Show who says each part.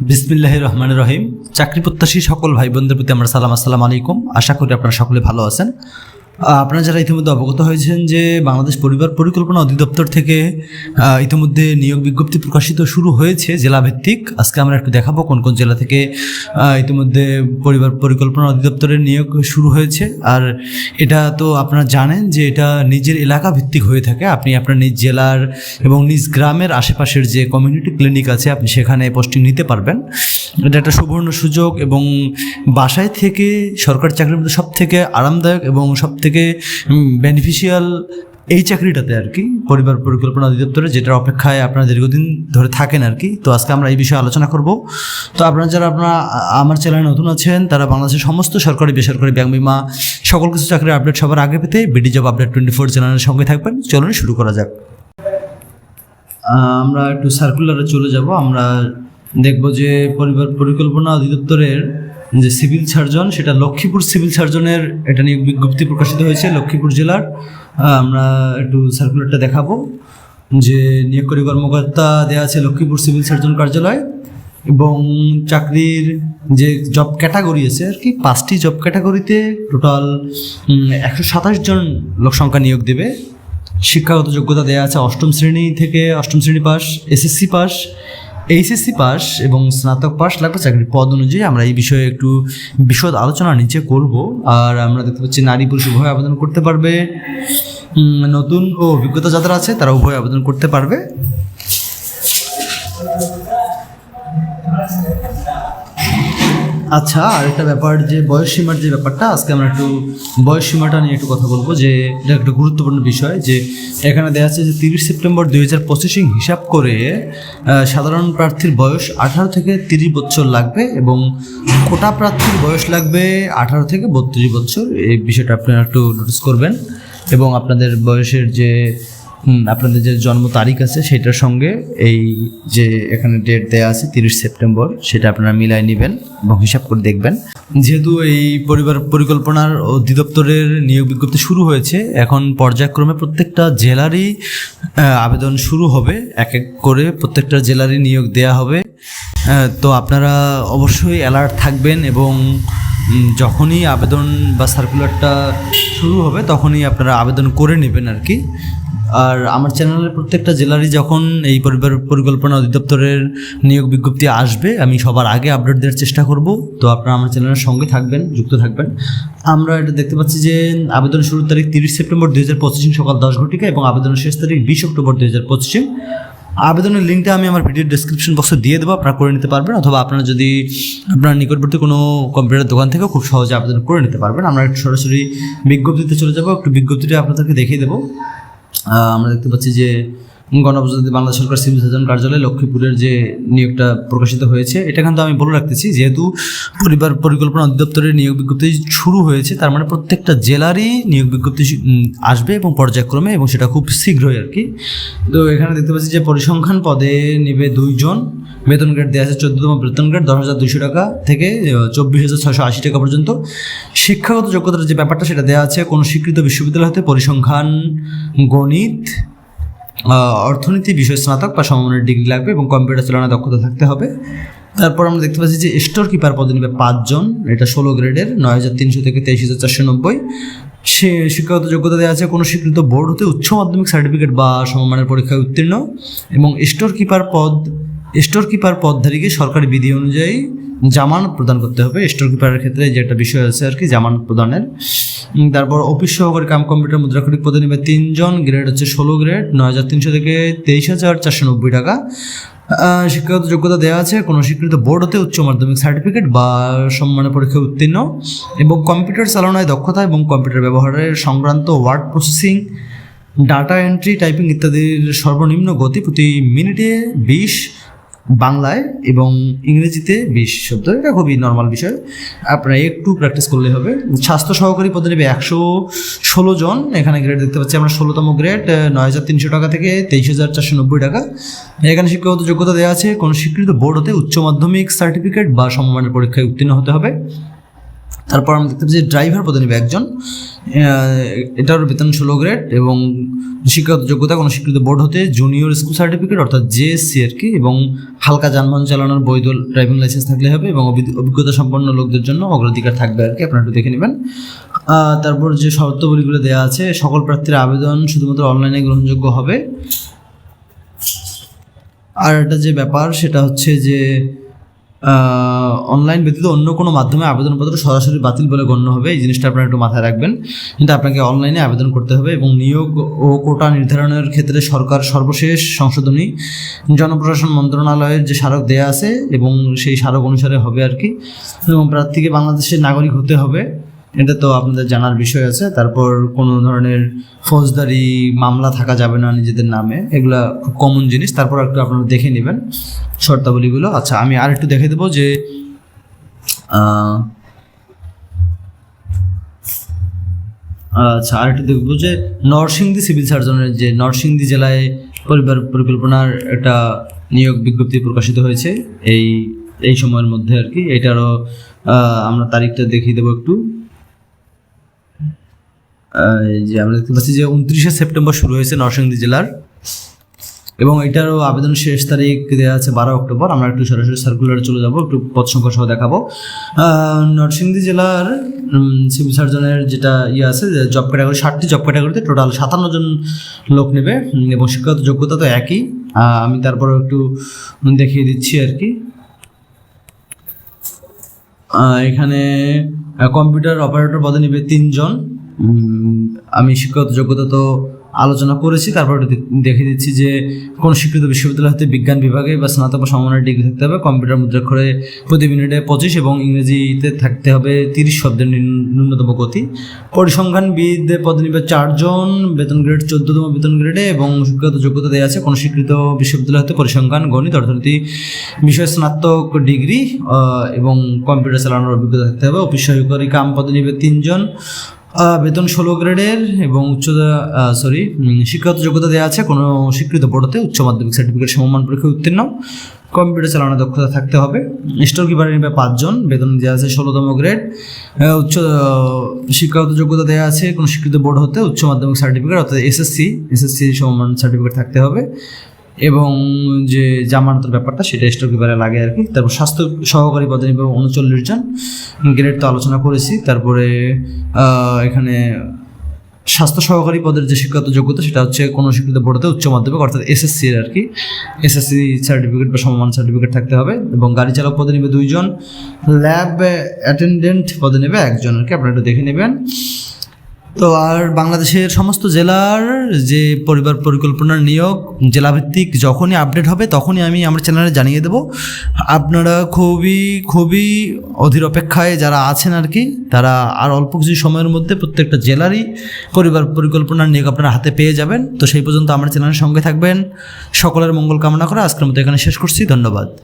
Speaker 1: বিসমিল্লাহ রহমান রহিম। চাকরি প্রত্যাশী সকল ভাই বোনদের প্রতি আমরা সালাম আসসালাম আলাইকুম। আশা করি আপনারা সকলে ভালো আছেন। আপনারা যারা ইতিমধ্যে অবগত হয়েছেন যে বাংলাদেশ পরিবার পরিকল্পনা অধিদপ্তর থেকে ইতিমধ্যে নিয়োগ বিজ্ঞপ্তি প্রকাশিত শুরু হয়েছে জেলাভিত্তিক। আজকে আমরা একটু দেখাবো কোন কোন জেলা থেকে ইতিমধ্যে পরিবার পরিকল্পনা অধিদপ্তরের নিয়োগ শুরু হয়েছে। আর এটা তো আপনারা জানেন যে এটা নিজের এলাকা ভিত্তিক হয়ে থাকে। আপনি আপনার নিজ জেলার এবং নিজ গ্রামের আশেপাশের যে কমিউনিটি ক্লিনিক আছে, আপনি সেখানে পোস্টিং নিতে পারবেন। এটা একটা সুবর্ণ সুযোগ এবং বাসায় থেকে সরকারি চাকরির মধ্যে সব থেকে আরামদায়ক এবং সব থেকে বেনিফিশিয়াল এই চাকরিটাতে আর কি, পরিবার পরিকল্পনা অধিদপ্তরে, যেটার অপেক্ষায় আপনারা দীর্ঘদিন ধরে থাকেন আর কি। তো আজকে আমরা এই বিষয়ে আলোচনা করব। তো আপনারা যারা আপনারা, আমার চ্যানেলে নতুন আছেন, তারা বাংলাদেশের সমস্ত সরকারি, বেসরকারি ব্যাংক বিমা, সকল কিছু চাকরির আপডেট সবার আগে পেতে BD job update twenty four চ্যানেলের সঙ্গে থাকবেন। চলুন শুরু করা যাক। আমরা একটু সার্কুলারে চলে যাব। আমরা দেখব যে পরিবার পরিকল্পনা অধিদপ্তরের যে সিভিল সার্জন, সেটা লক্ষ্মীপুর সিভিল সার্জনের এটা নিয়ে বিজ্ঞপ্তি প্রকাশিত হয়েছে লক্ষ্মীপুর জেলার। আমরা একটু সার্কুলারটা দেখাবো। যে নিয়োগকারী কর্মকর্তা দেওয়া আছে লক্ষ্মীপুর সিভিল সার্জন কার্যালয় এবং চাকরির যে জব ক্যাটাগরি আছে আর কি, পাঁচটি জব ক্যাটাগরিতে টোটাল একশো সাতাশ জন লোক সংখ্যা নিয়োগ দেবে। শিক্ষাগত যোগ্যতা দেওয়া আছে অষ্টম শ্রেণি থেকে অষ্টম শ্রেণি pass SSC pass HSC pass এবং স্নাতক পাস লাগবে চাকরির পদ অনুযায়ী আমরা এই বিষয়ে একটু বিশদ আলোচনা নিচে করব। আর আমরা দেখতে পাচ্ছি নারী পুরুষ উভয় আবেদন করতে পারবে। নতুন ও অভিজ্ঞতা যাদের আছে তারা উভয় আবেদন করতে পারবে। আচ্ছা আরেকটা ব্যাপার, যে বয়স সীমার যে ব্যাপারটা, আজকে আমরা একটু বয়স সীমাটা নিয়ে একটু কথা বলব, যে এটা একটা গুরুত্বপূর্ণ বিষয়, যে এখানে দেখা যাচ্ছে যে তিরিশ সেপ্টেম্বর দুই হাজার পঁচিশিং হিসাব করে সাধারণ প্রার্থীর বয়স আঠারো থেকে তিরিশ বছর লাগবে এবং কোটা প্রার্থীর বয়স লাগবে আঠারো থেকে বত্রিশ বছর। এই বিষয়টা আপনারা একটু নোটিস করবেন এবং আপনাদের বয়সের যে আপনাদের যে জন্ম তারিখ আছে সেটার সঙ্গে এই যে এখানে ডেট দেওয়া আছে তিরিশ সেপ্টেম্বর, সেটা আপনারা মিলাই নেবেন এবং হিসাব করে দেখবেন। যেহেতু এই পরিবার পরিকল্পনার অধিদপ্তরের নিয়োগ বিজ্ঞপ্তি শুরু হয়েছে, এখন পর্যায়ক্রমে প্রত্যেকটা জেলারই আবেদন শুরু হবে, এক এক করে প্রত্যেকটা জেলারই নিয়োগ দেয়া হবে। তো আপনারা অবশ্যই অ্যালার্ট থাকবেন এবং যখনই আবেদন বা সার্কুলারটা শুরু হবে, তখনই আপনারা আবেদন করে নেবেন আর কি। আর আমার চ্যানেলের প্রত্যেকটা জেলারই যখন এই পরিবার, পরিকল্পনা অধিদপ্তরের নিয়োগ বিজ্ঞপ্তি আসবে, আমি সবার আগে আপডেট দেওয়ার চেষ্টা করব। তো আপনারা আমার চ্যানেলের সঙ্গে থাকবেন, যুক্ত থাকবেন। আমরা এটা দেখতে পাচ্ছি যে আবেদন শুরুর তারিখ তিরিশ সেপ্টেম্বর দুই হাজার পঁচিশে সকাল দশ ঘটিকা এবং আবেদনের শেষ তারিখ বিশ অক্টোবর দুই হাজার পঁচিশ আবেদনের লিঙ্কটা আমি আমার ভিডিও ডেসক্রিপশন বক্সে দিয়ে দেবো, আপনারা করে নিতে পারবেন অথবা আপনারা যদি আপনার নিকটবর্তী কোনো কম্পিউটার দোকান থেকেও খুব সহজে আবেদন করে নিতে পারবেন। আমরা সরাসরি বিজ্ঞপ্তিতে চলে যাব, একটু বিজ্ঞপ্তিটা আপনাদেরকে দেখিয়ে দেবো। আমরা দেখতে পাচ্ছি যে গণপ্রজাতন্ত্রী বাংলাদেশ সরকার সিভিল সার্জন কার্যালয় লক্ষ্মীপুরের যে নিয়োগটা প্রকাশিত হয়েছে এটা কিন্তু আমি বলে রাখতেছি, যেহেতু পরিবার পরিকল্পনা অধিদপ্তরের নিয়োগ বিজ্ঞপ্তি শুরু হয়েছে, তার মানে প্রত্যেকটা জেলারই নিয়োগ বিজ্ঞপ্তি আসবে এবং পর্যায়ক্রমে এবং সেটা খুব শীঘ্রই আর কি। তো এখানে দেখতে পাচ্ছি যে পরিসংখ্যান পদে নেবে দুইজন, বেতন গ্রেড দেওয়া আছে চোদ্দতম বেতন গ্রেড দশ হাজার দুশো টাকা থেকে চব্বিশ হাজার ছশো আশি টাকা পর্যন্ত। শিক্ষাগত যোগ্যতার যে ব্যাপারটা, সেটা দেওয়া আছে, কোনো স্বীকৃত বিশ্ববিদ্যালয় হতে পরিসংখ্যান গণিত অর্থনীতি, বিষয় স্নাতক বা সমমানের ডিগ্রি লাগবে এবং কম্পিউটার চালানোর দক্ষতা থাকতে হবে। তারপর আমরা দেখতে পাচ্ছি যে স্টোর কিপার পদে নেবে পাঁচজন, এটা ষোলো গ্রেডের, নয় হাজার তিনশো থেকে তেইশ হাজার চারশো নব্বই। সে শিক্ষাগত যোগ্যতা দেওয়া আছে কোনো স্বীকৃত বোর্ড হতে উচ্চ মাধ্যমিক সার্টিফিকেট বা সমমানের পরীক্ষায় উত্তীর্ণ এবং স্টোর কিপার পদ স্টোর কিপার পদধারীকে সরকারি বিধি অনুযায়ী জামানত প্রদান করতে হবে। স্টোর কিপারের ক্ষেত্রে যে একটা বিষয় আছে আর কি জামানত প্রদানের। তারপর অফিস সহকারী কাম কম্পিউটার মুদ্রাক্ষরিক পদে নেবে তিনজন গ্রেড হচ্ছে ষোলো গ্রেড নয় হাজার তিনশো থেকে তেইশ হাজার চারশো নব্বই টাকা। শিক্ষাগত যোগ্যতা দেওয়া আছে, কোনো স্বীকৃত বোর্ড হতে উচ্চ মাধ্যমিক সার্টিফিকেট বা সম্মানের পরীক্ষায় উত্তীর্ণ। এবং কম্পিউটার চালনায় দক্ষতা এবং কম্পিউটার ব্যবহারের সংক্রান্ত word processing data entry typing ইত্যাদির সর্বনিম্ন গতি প্রতি মিনিটে বিশ বাংলায় এবং ইংরেজিতে বিশ শব্দ, এটা খুবই নর্মাল বিষয়। আপনারা একটু প্র্যাকটিস করলে হবে। স্বাস্থ্য সহকারী পদে নেবে একশো ষোলো জন। এখানে গ্রেড দেখতে পাচ্ছি আমরা ষোলোতম গ্রেড নয় হাজার তিনশো টাকা থেকে তেইশ হাজার চারশো নব্বই টাকা। এখানে শিক্ষাগত যোগ্যতা দেওয়া আছে। কোনো স্বীকৃত বোর্ড হতে উচ্চ মাধ্যমিক সার্টিফিকেট বা সমমানের পরীক্ষায় উত্তীর্ণ হতে হবে। তারপর আমরা দেখতে পাচ্ছি ড্রাইভার পদে নেবে একজন। এটার বেতন ষোলো গ্রেড এবং শিক্ষাগত যোগ্যতা কোনো স্বীকৃত বোর্ড হতে জুনিয়র স্কুল সার্টিফিকেট অর্থাৎ জেএসসি আর কি এবং হালকা যানবাহন চালানোর বৈধ ড্রাইভিং লাইসেন্স থাকলে হবে এবং অভি- অভিজ্ঞতা সম্পন্ন লোকদের জন্য অগ্রাধিকার থাকবে আর কি, আপনারা একটু দেখে নেবেন। তারপর যে শর্তাবলীগুলো দেওয়া আছে, সকল প্রার্থীর আবেদন শুধুমাত্র অনলাইনে গ্রহণযোগ্য হবে। আর একটা যে ব্যাপার, সেটা হচ্ছে যে অনলাইন ব্যতীত অন্য কোনো মাধ্যমে আবেদনপত্র সরাসরি বাতিল বলে গণ্য হবে। এই জিনিসটা আপনারা একটু মাথায় রাখবেন। কিন্তু আপনাকে অনলাইনে আবেদন করতে হবে এবং নিয়োগ ও কোটা নির্ধারণের ক্ষেত্রে সরকার সর্বশেষ সংশোধনী, জনপ্রশাসন মন্ত্রণালয়ের যে স্মারক দেয়া আছে এবং সেই স্মারক অনুসারে হবে আর কি। এবং প্রার্থীকে বাংলাদেশের নাগরিক হতে হবে। এটা তো আপনাদের জানার বিষয় আছে। তারপর কোনো ধরনের ফৌজদারি মামলা থাকা যাবে না নিজেদের নামে। এগুলা খুব কমন জিনিস। তারপর একটু আপনারা দেখে নেবেন শর্তাবলীগুলো। আচ্ছা আমি আর একটু দেখে দেবো যে আচ্ছা আর একটু দেখব যে, নরসিংদী সিভিল সার্জনের যে নরসিংদী জেলায় পরিবার পরিকল্পনার একটা নিয়োগ বিজ্ঞপ্তি প্রকাশিত হয়েছে। এই এই সময়ের মধ্যে আর কি। এটারও আমরা তারিখটা দেখিয়ে দেবো একটু। যে আমরা দেখতে পাচ্ছি যে উনত্রিশে সেপ্টেম্বর শুরু হয়েছে নরসিংদী জেলার। এবং এটারও আবেদন শেষ তারিখ দেওয়া আছে বারো অক্টোবর। আমরা একটু সরাসরি সার্কুলারে চলে যাব, একটু পদ সংখ্যা সহ দেখাবো। নরসিংদী জেলার সিভিল সার্জনের যেটা ইয়ে আছে জব ক্যাটাগরি ষাটটি জব ক্যাটাগরিতে টোটাল সাতান্ন জন লোক নেবে এবং শিক্ষাগত যোগ্যতা তো একই। আমি তারপরে একটু দেখিয়ে দিচ্ছি আর কি। এখানে কম্পিউটার অপারেটর পদে নিবে তিনজন। আমি শিক্ষাগত যোগ্যতা তো আলোচনা করেছি, তারপর দেখে দিচ্ছি যে কোন স্বীকৃত বিশ্ববিদ্যালয় হতে বিজ্ঞান বিভাগে বা স্নাতক বা ডিগ্রি থাকতে হবে, কম্পিউটার মুদ্রাক্ষরে প্রতি মিনিটে পঁচিশ এবং ইংরেজিতে থাকতে হবে তিরিশ শব্দের ন্যূনতম গতি। পরিসংখ্যানবিদ পদে নিবে চারজন, বেতন গ্রেড চোদ্দতম বেতন গ্রেডে এবং শিক্ষাগত যোগ্যতা দেওয়া আছে কোনো স্বীকৃত বিশ্ববিদ্যালয় হতে পরিসংখ্যান, গণিত, অর্থনীতি, বিষয়ে স্নাতক ডিগ্রি এবং কম্পিউটার চালানোর অভিজ্ঞতা থাকতে হবে। অফিস সহকারী কাম পদে নিবে তিনজন বেতন ষোলো গ্রেডের এবং উচ্চতা সরি শিক্ষাগত যোগ্যতা দেওয়া আছে, কোনো স্বীকৃত বোর্ডতে উচ্চ মাধ্যমিক সার্টিফিকেট সমমান পরীক্ষায় উত্তীর্ণ। কম্পিউটার চালানোর দক্ষতা থাকতে হবে। স্টোর কিপারে নেবে পাঁচজন বেতন দেওয়া আছে ষোলোতম গ্রেড। উচ্চ শিক্ষাগত যোগ্যতা দেওয়া আছে, কোনো স্বীকৃত বোর্ড হতে উচ্চ মাধ্যমিক সার্টিফিকেট অর্থাৎ এসএসসি এসএসসি সমমান সার্টিফিকেট থাকতে হবে। এবং যে জামানতের ব্যাপারটা, সেটা স্টোর কিপারে লাগে আর কি। তারপর স্বাস্থ্য সহকারী পদে নিবে উনচল্লিশ জন। গ্রেড তো আলোচনা করেছি। তারপরে এখানে স্বাস্থ্য সহকারী পদের যে শিক্ষাগত যোগ্যতা, সেটা হচ্ছে কোনো স্বীকৃত বোর্ডতে উচ্চ মাধ্যমিক, অর্থাৎ এসএসসি আর কি। এসএসসি সার্টিফিকেট বা সমমান সার্টিফিকেট থাকতে হবে এবং গাড়ি চালক পদে নেবে দুইজন। ল্যাব অ্যাটেন্ডেন্ট পদে নেবে একজন আর কি। আপনারা একটু দেখে নেবেন। তো আর বাংলাদেশের সমস্ত জেলার যে পরিবার পরিকল্পনার নিয়োগ, জেলাভিত্তিক যখনই আপডেট হবে তখনই আমি আমার চ্যানেলে জানিয়ে দেব। আপনারা খুবই খুবই অধীর অপেক্ষায় যারা আছেন আর কি, তারা আর অল্প কিছু সময়ের মধ্যে প্রত্যেকটা জেলারই পরিবার পরিকল্পনার নিয়োগ আপনারা হাতে পেয়ে যাবেন। তো সেই পর্যন্ত আমার চ্যানেলের সঙ্গে থাকবেন। সকলের মঙ্গল কামনা করে আজকের মতো এখানে শেষ করছি। ধন্যবাদ।